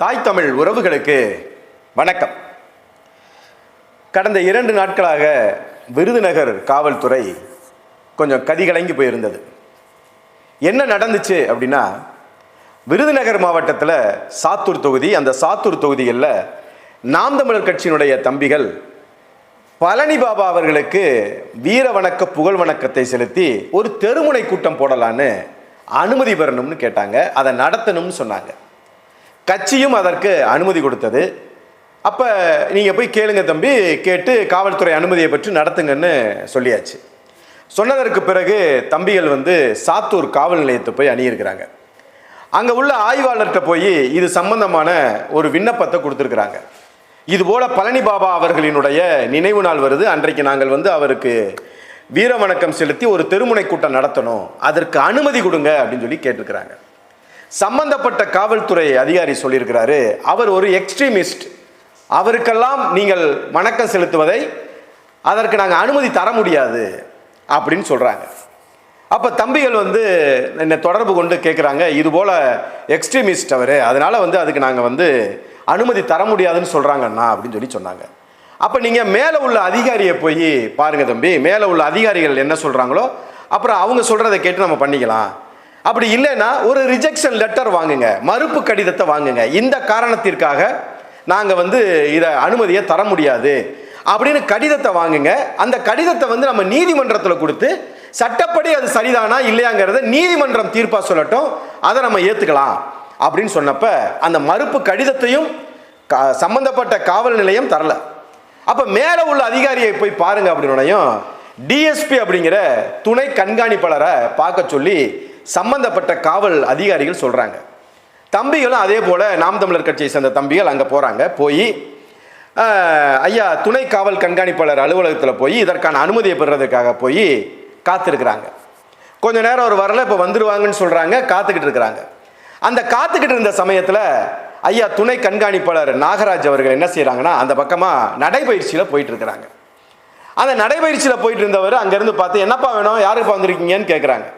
தாய் தமிழ் உறவுகளுக்கு வணக்கம். கடந்த இரண்டு நாட்களாக விருதுநகர் காவல்துறை கொஞ்சம் கதிகலங்கி போயிருந்தது. என்ன நடந்துச்சு அப்படின்னா விருதுநகர் மாவட்டத்தில் சாத்தூர் தொகுதி அந்த சாத்தூர் தொகுதிகளில் நாம் தமிழர் கட்சியினுடைய தம்பிகள் பழனி பாபா அவர்களுக்கு வீர வணக்க புகழ் வணக்கத்தை செலுத்தி ஒரு தெருமுனை கூட்டம் போடலான்னு அனுமதி பெறணும்னு கேட்டாங்க. அதை நடத்தணும்னு சொன்னாங்க. கட்சியும் அதற்கு அனுமதி கொடுத்தது. அப்போ நீங்கள் போய் கேளுங்க தம்பி கேட்டு காவல்துறை அனுமதியை பற்றி நடத்துங்கன்னு சொல்லியாச்சு. சொன்னதற்கு பிறகு தம்பிகள் வந்து சாத்தூர் காவல் நிலையத்தை போய் அணியிருக்கிறாங்க. அங்கே உள்ள ஆய்வாளர்கிட்ட போய் இது சம்பந்தமான ஒரு விண்ணப்பத்தை கொடுத்துருக்குறாங்க. இதுபோல் பழனி பாபா அவர்களினுடைய நினைவு நாள் வருது. அன்றைக்கு நாங்கள் வந்து அவருக்கு வீர வணக்கம் செலுத்தி ஒரு தெருமுனை கூட்டம் நடத்தணும். அதற்கு அனுமதி கொடுங்க அப்படின்னு சொல்லி கேட்டிருக்கிறாங்க. சம்பந்தப்பட்ட காவல்துறை அதிகாரி சொல்லியிருக்கிறாரு. அவர் ஒரு எக்ஸ்ட்ரீமிஸ்ட் அவருக்கெல்லாம் நீங்கள் வணக்கம் செலுத்துவதை அதற்கு நாங்கள் அனுமதி தர முடியாது அப்படின்னு சொல்கிறாங்க அப்போ தம்பிகள் வந்து என்னை தொடர்பு கொண்டு கேட்குறாங்க இது போல் எக்ஸ்ட்ரீமிஸ்ட் அவர் அதனால் வந்து அதுக்கு நாங்கள் வந்து அனுமதி தர முடியாதுன்னு சொல்கிறாங்கண்ணா அப்படின்னு சொல்லி சொன்னாங்க. அப்போ நீங்கள் மேலே உள்ள அதிகாரியை போய் பாருங்கள் தம்பி மேலே உள்ள அதிகாரிகள் என்ன சொல்கிறாங்களோ அப்புறம் அவங்க சொல்கிறத கேட்டு நம்ம பண்ணிக்கலாம். அப்படி இல்லைன்னா ஒரு ரிஜெக்ஷன் லெட்டர் வாங்குங்க மறுப்பு கடிதத்தை வாங்குங்க. இந்த காரணத்திற்காக நாங்கள் வந்து இதை அனுமதியை தர முடியாது. அப்படின்னு கடிதத்தை வாங்குங்க. அந்த கடிதத்தை வந்து நம்ம நீதிமன்றத்தில் கொடுத்து சட்டப்படி அது சரிதானா இல்லையாங்கிறத நீதிமன்றம் தீர்ப்பா சொல்லட்டும் அதை நம்ம ஏற்றுக்கலாம் அப்படின்னு சொன்னப்ப அந்த மறுப்பு கடிதத்தையும் சம்பந்தப்பட்ட காவல் நிலையம் தரல. அப்போ மேலே உள்ள அதிகாரியை போய் பாருங்க அப்படின்னோடையும் டிஎஸ்பி அப்படிங்கிற துணை கண்காணிப்பாளரை பார்க்க சொல்லி சம்பந்தப்பட்ட காவல் அதிகாரிகள் சொல்கிறாங்க தம்பிகளும் அதே போல் நாம் தமிழர் கட்சியை சேர்ந்த தம்பிகள் அங்கே போகிறாங்க போய் ஐயா துணை காவல் கண்காணிப்பாளர் அலுவலகத்தில் போய் இதற்கான அனுமதியை பெறுறதுக்காக போய் காத்திருக்கிறாங்க. கொஞ்ச நேரம் அவர் வரல இப்போ வந்துடுவாங்கன்னு சொல்கிறாங்க காத்துக்கிட்டு இருக்கிறாங்க. அந்த காத்துக்கிட்டு இருந்த சமயத்தில் ஐயா துணை கண்காணிப்பாளர் நாகராஜ் அவர்கள் என்ன செய்கிறாங்கன்னா அந்த பக்கமாக நடைபயிற்சியில் போயிட்டு இருக்கிறாங்க. அந்த நடைபயிற்சியில் போயிட்டு இருந்தவர் அங்கேருந்து பார்த்து என்னப்பா வேணும்? யாருப்பா வந்திருக்கீங்கன்னு கேட்குறாங்க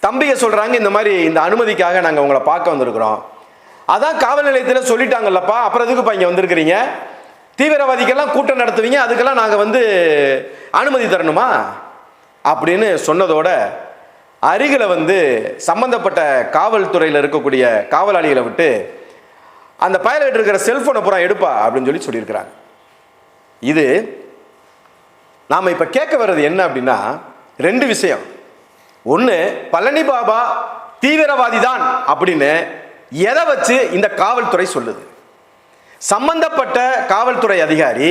தம்பியை சொல்கிறாங்க இந்த மாதிரி இந்த அனுமதிக்காக நாங்கள் உங்களை பார்க்க வந்திருக்கிறோம். அதான் காவல் நிலையத்தில் சொல்லிட்டாங்கல்லப்பா அப்புறம் எதுக்குப்பா இங்கே வந்திருக்கிறீங்க? தீவிரவாதிக்கெல்லாம் கூட்டம் நடத்துவீங்க அதுக்கெல்லாம் நாங்கள் வந்து அனுமதி தரணுமா? அப்படின்னு சொன்னதோட அருகில் வந்து சம்பந்தப்பட்ட காவல்துறையில் இருக்கக்கூடிய காவலாளிகளை விட்டு அந்த பைலட் இருக்கிற செல்ஃபோனை பூரா எடுப்பா அப்படின்னு சொல்லி சொல்லியிருக்கிறாங்க. இது நாம் இப்போ கேட்க வர்றது என்ன அப்படின்னா ரெண்டு விஷயம். ஒன்று பழனி பாபா தீவிரவாதி தான் அப்படின்னு எதை வச்சு இந்த காவல்துறை சொல்லுது? சம்பந்தப்பட்ட காவல்துறை அதிகாரி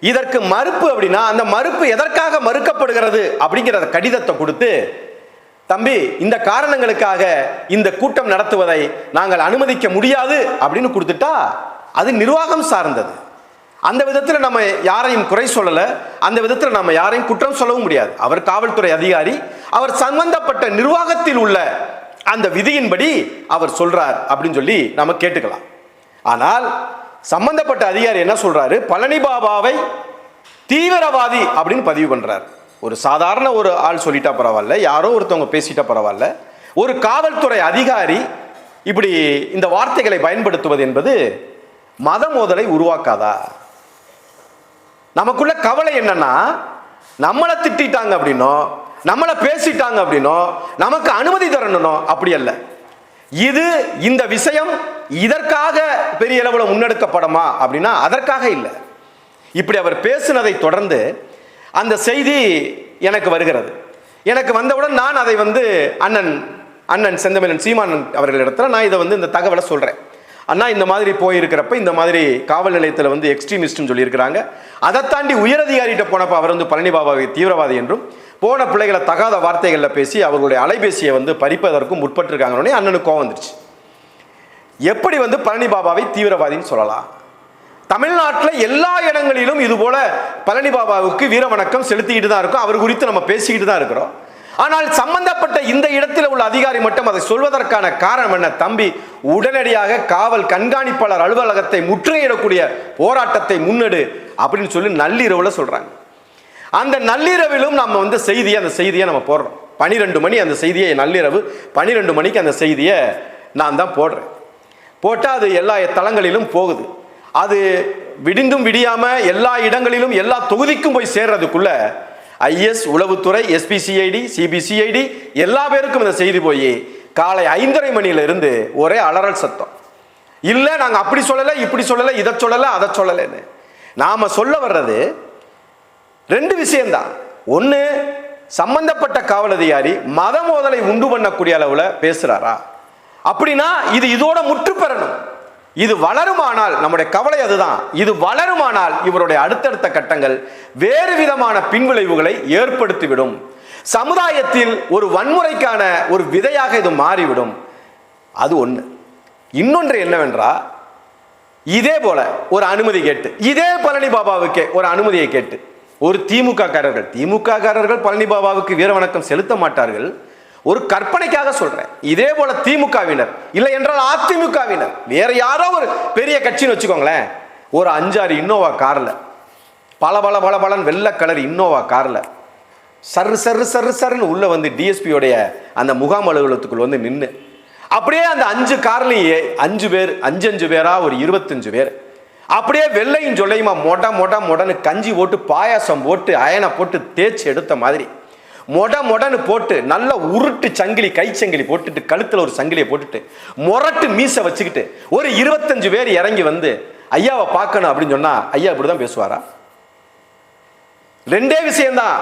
இதற்கு மறுப்பு அப்படின்னா அந்த மறுப்பு எதற்காக மறுக்கப்படுகிறது அப்படிங்கிற கடிதத்தை கொடுத்து தம்பி இந்த காரணங்களுக்காக இந்த கூட்டம் நடத்துவதை நாங்கள் அனுமதிக்க முடியாது அப்படின்னு கொடுத்துட்டா அது நிர்வாகம் சார்ந்தது. அந்த விதத்தில் நம்ம யாரையும் குறை சொல்லலை. அந்த விதத்தில் நம்ம யாரையும் குற்றம் சொல்லவும் முடியாது. அவர் காவல்துறை அதிகாரி அவர் சம்பந்தப்பட்ட நிர்வாகத்தில் உள்ள அந்த விதியின்படி அவர் சொல்றார் அப்படின்னு சொல்லி நம்ம கேட்டுக்கலாம். ஆனால் சம்பந்தப்பட்ட அதிகாரி என்ன சொல்றாரு? பழனி பாபாவை தீவிரவாதி அப்படின்னு பதிவு பண்றார். ஒரு சாதாரண ஒரு ஆள் சொல்லிட்டா பரவாயில்ல யாரோ ஒருத்தவங்க பேசிட்டா பரவாயில்ல. ஒரு காவல்துறை அதிகாரி இப்படி இந்த வார்த்தைகளை பயன்படுத்துவது என்பது மத மோதலை உருவாக்காதா? நமக்குள்ள கவலை என்னன்னா நம்மளை திட்டிட்டாங்க அப்படின்னோ நம்மளை பேசிட்டாங்க அப்படின்னோ நமக்கு அனுமதி தரணும்னோ அப்படி அல்ல. இது இந்த விஷயம் இதற்காக பெரிய அளவில் முன்னெடுக்கப்படமா அப்படின்னா அதற்காக இல்லை. இப்படி அவர் பேசினதை தொடர்ந்து அந்த செய்தி எனக்கு வருகிறது. எனக்கு வந்தவுடன் நான் அதை வந்து அண்ணன் அண்ணன் செந்தமிழன் சீமானன் அவர்களிடத்தில் நான் இதை வந்து இந்த தகவலை சொல்கிறேன் அண்ணா இந்த மாதிரி போயிருக்கிறப்ப இந்த மாதிரி காவல் நிலையத்தில் வந்து எக்ஸ்ட்ரீமிஸ்ட்னு சொல்லியிருக்கிறாங்க. அதை தாண்டி உயரதிகாரிகிட்ட போனப்போ அவர் வந்து பழனி பாபாவை தீவிரவாதி என்றும் போன பிள்ளைகளை தகாத வார்த்தைகளில் பேசி அவர்களுடைய அலைபேசியை வந்து பறிப்பதற்கும் முற்பட்டிருக்காங்கன்னே அண்ணனுக்கு கோவம் வந்துருச்சு. எப்படி வந்து பழனி பாபாவை தீவிரவாதின்னு சொல்லலாம்? தமிழ்நாட்டில் எல்லா இடங்களிலும் இதுபோல் பழனி பாபாவுக்கு வீர வணக்கம் செலுத்திக்கிட்டு தான் இருக்கும். அவர் குறித்து நம்ம பேசிக்கிட்டு தான் இருக்கிறோம். ஆனால் சம்பந்தப்பட்ட இந்த இடத்தில் உள்ள அதிகாரி மட்டும் அதை சொல்வதற்கான காரணம் என்ன? தம்பி உடனடியாக காவல் கண்காணிப்பாளர் அலுவலகத்தை முற்றுகையிடக்கூடிய போராட்டத்தை முன்னெடு அப்படின்னு சொல்லி நள்ளிரவுல சொல்றாங்க. அந்த நள்ளிரவிலும் நம்ம வந்து செய்தியை அந்த செய்தியை நம்ம போடுறோம். பனிரெண்டு மணி அந்த செய்தியை நள்ளிரவு பனிரெண்டு மணிக்கு அந்த செய்தியை நான் தான் போடுறேன். போட்டால் அது எல்லா தளங்களிலும் போகுது. அது விடிந்தும் விடியாமல் எல்லா இடங்களிலும் எல்லா தொகுதிக்கும் போய் சேர்றதுக்குள்ள ஐஎஸ் உளவுத்துறை எஸ்பிசிஐடி சிபிசிஐடி எல்லா பேருக்கும் இந்த செய்தி போய் காலை ஐந்தரை மணியில இருந்து ஒரே அலறல் சத்தம். இல்லை நாங்கள் அப்படி சொல்லலை இப்படி சொல்லலை இதை சொல்லலை அதை சொல்லலைன்னு. நாம் சொல்ல வர்றது ரெண்டு விஷயம்தான். ஒன்று சம்பந்தப்பட்ட காவல் அதிகாரி மத மோதலை உண்டு பண்ணக்கூடிய அளவில் பேசுகிறாரா அப்படின்னா இது இதோட முற்று பெறணும் இது வளருமானால் நம்முடைய கவலை அதுதான். இது வளருமானால் இவருடைய அடுத்தடுத்த கட்டங்கள் வேறு விதமான பின்விளைவுகளை ஏற்படுத்திவிடும். சமுதாயத்தில் ஒரு வன்முறைக்கான ஒரு விதையாக இது மாறிவிடும். அது ஒன்று இன்னொன்று என்னவென்றா இதே போல ஒரு அனுமதி கேட்டு இதே பழனி பாபாவுக்கே ஒரு அனுமதியை கேட்டு ஒரு திமுக காரர்கள் திமுக காரர்கள் பழனி பாபாவுக்கு வீர வணக்கம் செலுத்த மாட்டார்கள். ஒரு கற்பனைக்காக சொல்றேன். இதே போல திமுகவினர் இல்லை என்றால் அதிமுகவினர் வேற யாரோ ஒரு பெரிய கட்சின்னு வச்சுக்கோங்களேன். ஒரு அஞ்சாறு இன்னோவா காரில் பல பல பல பலன் வெள்ளை கலர் இன்னோவா காரில் சர் சர் சர் சருன்னு உள்ளே வந்து டிஎஸ்பியோடைய அந்த முகாம் அலுவலகத்துக்குள் வந்து நின்று அப்படியே அந்த அஞ்சு கார்லேயே அஞ்சு பேர் அஞ்சு அஞ்சு பேரா ஒரு இருபத்தஞ்சு பேர் அப்படியே வெள்ளையும் சொல்லையுமா மொட மொட மொடன்னு கஞ்சி போட்டு பாயாசம் போட்டு அயனை போட்டு தேய்ச்சி எடுத்த மாதிரி. மொட மொடன்னு போட்டு நல்ல உருட்டு சங்கிலி கை சங்கிலி போட்டுட்டு கழுத்தில் ஒரு சங்கிலியை போட்டுட்டு மொரட்டு மீசை வச்சுக்கிட்டு ஒரு இருபத்தஞ்சு பேர் இறங்கி வந்து ஐயாவை பார்க்கணும் அப்படின்னு சொன்னால் ஐயா இப்படிதான் பேசுவாரா? ரெண்டே விஷயம்தான்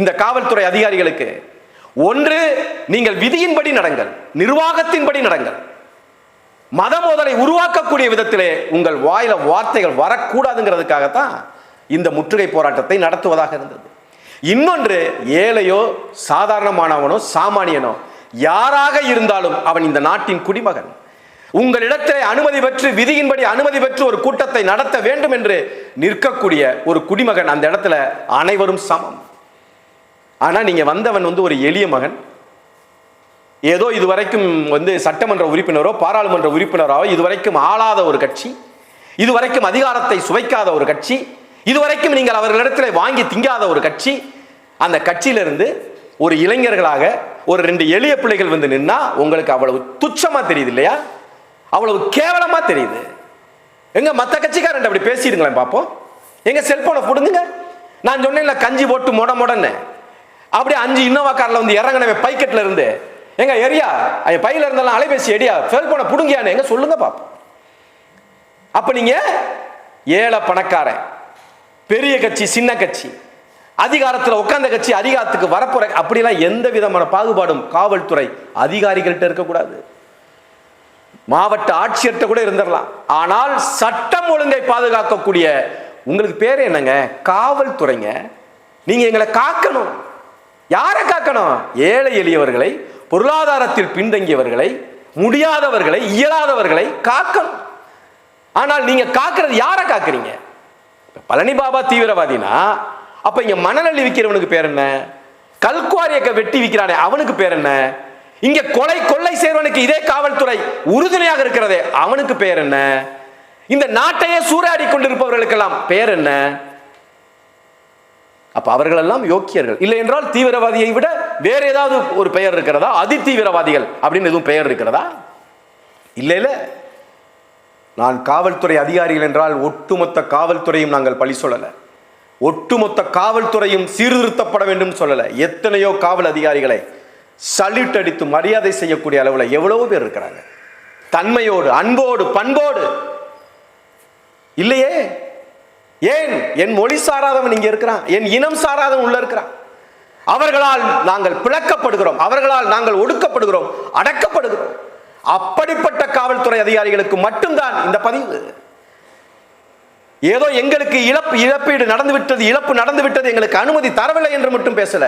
இந்த காவல்துறை அதிகாரிகளுக்கு. ஒன்று நீங்கள் விதியின்படி நடங்கள் நிர்வாகத்தின்படி நடங்கள். மத மோதலை உருவாக்கக்கூடிய விதத்திலே உங்கள் வாயில வார்த்தைகள் வரக்கூடாதுங்கிறதுக்காகத்தான் இந்த முற்றுகை போராட்டத்தை நடத்துவதாக இருந்தது. இன்னொன்று ஏழையோ சாதாரணமானவனோ சாமானியனோ யாராக இருந்தாலும் அவன் இந்த நாட்டின் குடிமகன். உங்களிடத்திலே அனுமதி பெற்று விதியின்படி அனுமதி பெற்று ஒரு கூட்டத்தை நடத்த வேண்டும் என்று நிற்கக்கூடிய ஒரு குடிமகன் அந்த இடத்துல அனைவரும் சமம். ஆனால் நீங்கள் வந்தவன் வந்து ஒரு எளிய மகன். ஏதோ இதுவரைக்கும் வந்து சட்டமன்ற உறுப்பினரோ பாராளுமன்ற உறுப்பினரோ இதுவரைக்கும் ஆளாத ஒரு கட்சி. இதுவரைக்கும் அதிகாரத்தை சுவைக்காத ஒரு கட்சி. இதுவரைக்கும் நீங்கள் அவர்களிடத்தில் வாங்கி திங்காத ஒரு கட்சி. அந்த கட்சியிலிருந்து ஒரு இளைஞர்களாக ஒரு ரெண்டு எளிய பிள்ளைகள் வந்து நின்னா உங்களுக்கு அவ்வளவு துச்சமா தெரியுது இல்லையா? அவ்வளவு கேவலமா தெரியுது. எங்க மத்த கட்சிக்காரன் அப்படி பேசிடுங்களேன் பார்ப்போம் எங்க செல்போனை போடுங்க நான் சொன்னேன்ல கஞ்சி போட்டு மொட மொடன்னு. அப்படியே அஞ்சு இன்னோவா காரில் வந்து இறங்கினவே பைக்கெட்ல இருந்து எங்க எரியா என் பையில இருந்தாலும் அலைபேசி எடியா செல்போனை பிடுங்கியான்னு. எங்க சொல்லுங்க பாப்போம். அப்ப நீங்க ஏழை பணக்காரன் பெரிய கட்சி சின்ன கட்சி. அதிகாரத்தில் உட்கார்ந்த கட்சி அதிகாரத்துக்கு வரப்போற அப்படிலாம் எந்த விதமான பாகுபாடும் காவல்துறை அதிகாரிகள்கிட்ட இருக்கக்கூடாது. மாவட்ட ஆட்சியர்கிட்ட கூட இருந்துடலாம். ஆனால் சட்டம் ஒழுங்கை பாதுகாக்கக்கூடிய உங்களுக்கு பேர் என்னங்க? காவல்துறைங்க. நீங்க எங்களை காக்கணும். யாரை காக்கணும்? ஏழை எளியவர்களை பொருளாதாரத்தில் பின்தங்கியவர்களை முடியாதவர்களை இயலாதவர்களை காக்கணும். ஆனால் நீங்க காக்கிறது யாரை காக்குறீங்க? பழனி பாபா தீவிரவாதினா அப்ப இங்க மணலள்ளி விற்கிறவனுக்கு பேர் என்ன? கல்குவாரியக்க வெட்டி விற்கிறானே அவனுக்கு பேர் என்ன? இங்க கொலை கொள்ளை செய்வனுக்கு இதே காவல்துறை உறுதுணையாக இருக்கிறதே அவனுக்கு பேர் என்ன? இந்த நாட்டையே சூறாடி கொண்டிருப்பவர்களுக்கெல்லாம் பேர் என்ன? அப்ப அவர்களெல்லாம் யோக்கியர்கள். இல்லை என்றால் தீவிரவாதியை விட வேற ஏதாவது ஒரு பெயர் இருக்கிறதா? அதி தீவிரவாதிகள் அப்படின்னு எதுவும் பெயர் இருக்கிறதா? இல்லை இல்லை நான் காவல்துறை அதிகாரிகள் என்றால் ஒட்டுமொத்த காவல்துறையும் நாங்கள் பழி சொல்லலை. ஒட்டுமொத்த காவல்துறையும் சீர்திருத்தப்பட வேண்டும் சொல்லலை. எத்தனையோ காவல் அதிகாரிகளை சல்யூட் அடித்து மரியாதை செய்யக்கூடிய அளவில் எவ்வளவோ பேர் இருக்கிறாங்க. தன்மையோடு அன்போடு பண்போடு. இல்லையே? ஏன்? என் மொழி சாராதவன் இங்கே இருக்கிறான். என் இனம் சாராதவன் உள்ள இருக்கிறான். அவர்களால் நாங்கள் பிளக்கப்படுகிறோம். அவர்களால் நாங்கள் ஒடுக்கப்படுகிறோம். அடக்கப்படுகிறோம். அப்படிப்பட்ட காவல்துறை அதிகாரிகளுக்கு மட்டும்தான் இந்த பதிவு. ஏதோ எங்களுக்கு இழப்பு இழப்பீடு நடந்துவிட்டது இழப்பு நடந்துவிட்டது எங்களுக்கு அனுமதி தரவில்லை என்று மட்டும் பேசல.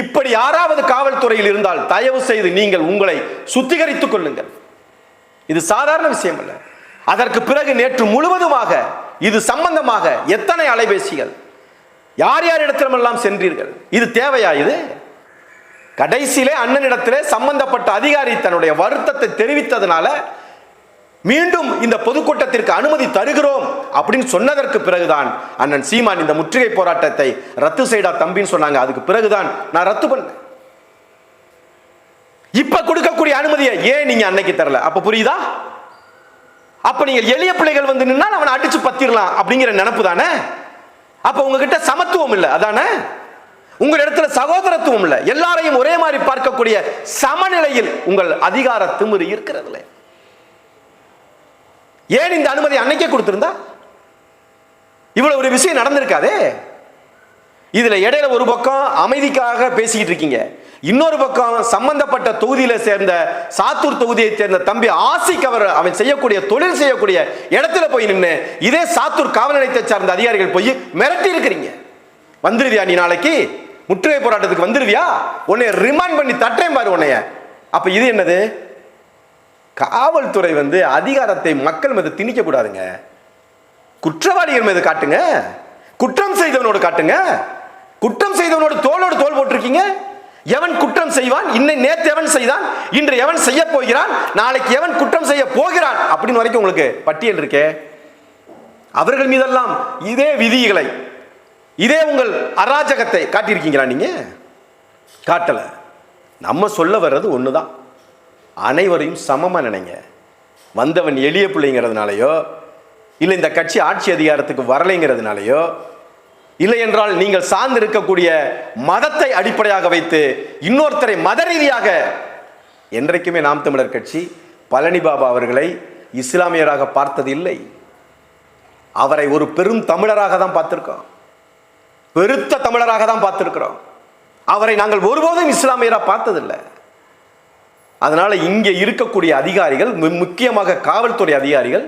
இப்படி யாராவது காவல்துறையில் இருந்தால் தயவு செய்து நீங்கள் உங்களை சுத்திகரித்துக் கொள்ளுங்கள். இது சாதாரண விஷயம் அல்ல. அதற்கு பிறகு நேற்று முழுவதுமாக இது சம்பந்தமாக எத்தனை அலைபேசிகள்? யார் யார் இடத்திலமெல்லாம் சென்றீர்கள்? இது தேவையா இது? கடைசியிலே அண்ணனிடத்திலே சம்பந்தப்பட்ட அதிகாரி தன்னுடைய வருத்தத்தை தெரிவித்ததுனால மீண்டும் இந்த பொதுக்கூட்டத்திற்கு அனுமதி தருகிறோம் அப்படின்னு சொன்னதற்கு பிறகுதான் அண்ணன் சீமான் இந்த முற்றுகை போராட்டத்தை ரத்து செய்டா தம்பின்னு சொன்னாங்க. அதுக்கு பிறகுதான் நான் ரத்து பண்ணேன். இப்ப கொடுக்கக்கூடிய அனுமதியை ஏன் நீங்க அன்னைக்கு தரல? அப்ப புரியுதா? அப்ப நீங்க எளிய பிள்ளைகள் வந்து நின்னா அவனை அடிச்சு பத்திரலாம் அப்படிங்கிற நினப்பு தானே? அப்ப உங்ககிட்ட சமத்துவம் இல்லை அதானே? உங்கள் இடத்துல சகோதரத்துவம் இல்லை. எல்லாரையும் ஒரே மாதிரி பார்க்கக்கூடிய சமநிலையில் உங்கள் அதிகார திமிரு இருக்கிறதுல. ஏன் இந்த அனுமதி அன்னைக்கே கொடுத்துருந்தா? இவ்வளவு ஒரு விஷயம் நடந்திருக்காதே. இதுல இடையில ஒரு பக்கம் அமைதிக்காக பேசிக்கிட்டு இருக்கீங்க. இன்னொரு பக்கம் சம்பந்தப்பட்ட தொகுதியில சேர்ந்த சாத்தூர் தொகுதியை சேர்ந்த தம்பி ஆசிக் அவர் அவன் செய்யக்கூடிய தொழில் செய்யக்கூடிய இடத்துல போய் நின்று இதே சாத்தூர் காவல் நிலையத்தை சார்ந்த அதிகாரிகள் போய் மிரட்டி இருக்கிறீங்க. வந்துருவியா நீ நாளைக்கு? முற்றுகை போராட்டத்துக்கு வந்துருவியா? உன்னை ரிமாண்ட் பண்ணி தட்டேன் பாரு உன்னைய. அப்ப இது என்னது? காவல்துறை வந்து அதிகாரத்தை மக்கள் மீது திணிக்க கூடாதுங்க. குற்றவாளிகள் மீது காட்டுங்க. குற்றம் செய்தவனோடு காட்டுங்க. குற்றம் செய்தவனோடு தோளோடு தோல் போட்டிருக்கீங்க. எவன் குற்றம் செய்வான்? இன்னை நேத்து எவன் செய்தான்? இன்று எவன் செய்ய போகிறான்? நாளைக்கு எவன் குற்றம் செய்ய போகிறான்? அப்படின்னு வரைக்கும் உங்களுக்கு பட்டியல் இருக்கே. அவர்கள் மீதெல்லாம் இதே விதிகளை இதே உங்கள் அராஜகத்தை காட்டியிருக்கீங்களா நீங்க? காட்டல. நம்ம சொல்ல வர்றது ஒண்ணுதான். அனைவரையும் சமமாக நினைங்க. வந்தவன் எளிய பிள்ளைங்கிறதுனாலையோ இல்லை இந்த கட்சி ஆட்சி அதிகாரத்துக்கு வரலைங்கிறதுனாலையோ இல்லை என்றால் நீங்கள் சார்ந்து இருக்கக்கூடிய மதத்தை அடிப்படையாக வைத்து இன்னொருத்தரை மத ரீதியாக என்றைக்குமே நாம் தமிழர் கட்சி பழனி பாபா அவர்களை இஸ்லாமியராக பார்த்தது இல்லை. அவரை ஒரு பெரும் தமிழராக தான் பார்த்துருக்கோம் பெருத்த தமிழராக தான் பார்த்துருக்கிறோம். அவரை நாங்கள் ஒருபோதும் இஸ்லாமியராக பார்த்ததில்லை. அதனால் இங்கே இருக்கக்கூடிய அதிகாரிகள் மு- முக்கியமாக காவல்துறை அதிகாரிகள்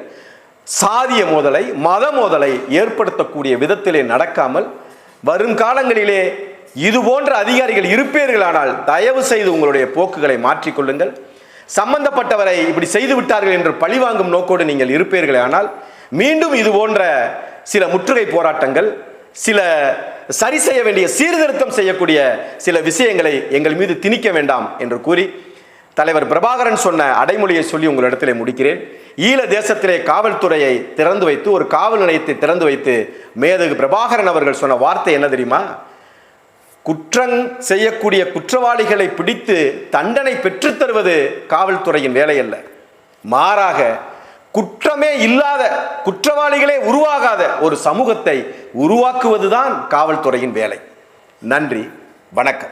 சாதிய மோதலை மத மோதலை ஏற்படுத்தக்கூடிய விதத்திலே நடக்காமல் வரும் காலங்களிலே இது போன்ற அதிகாரிகள் இருப்பீர்களானால் தயவு செய்து உங்களுடைய போக்குகளை மாற்றிக்கொள்ளுங்கள் சம்பந்தப்பட்டவரை இப்படி செய்து விட்டார்கள் என்று பழிவாங்கும் நோக்கோடு நீங்கள் இருப்பீர்களே ஆனால் மீண்டும் இது போன்ற சில முற்றுகை போராட்டங்கள் சில சரி செய்ய வேண்டிய சீர்திருத்தம் செய்யக்கூடிய சில விஷயங்களை எங்கள் மீது திணிக்க வேண்டாம் என்று கூறி தலைவர் பிரபாகரன் சொன்ன அடைமொழியை சொல்லி உங்களிடத்திலே முடிக்கிறேன். ஈழ தேசத்திலே காவல்துறையை திறந்து வைத்து ஒரு காவல் நிலையத்தை திறந்து வைத்து மேதகு பிரபாகரன் அவர்கள் சொன்ன வார்த்தை என்ன தெரியுமா? குற்றம் செய்யக்கூடிய குற்றவாளிகளை பிடித்து தண்டனை பெற்றுத் தருவது காவல்துறையின் வேலை அல்ல. மாறாக குற்றமே இல்லாத குற்றவாளிகளே உருவாகாத ஒரு சமூகத்தை உருவாக்குவதுதான் காவல்துறையின் வேலை. நன்றி வணக்கம்.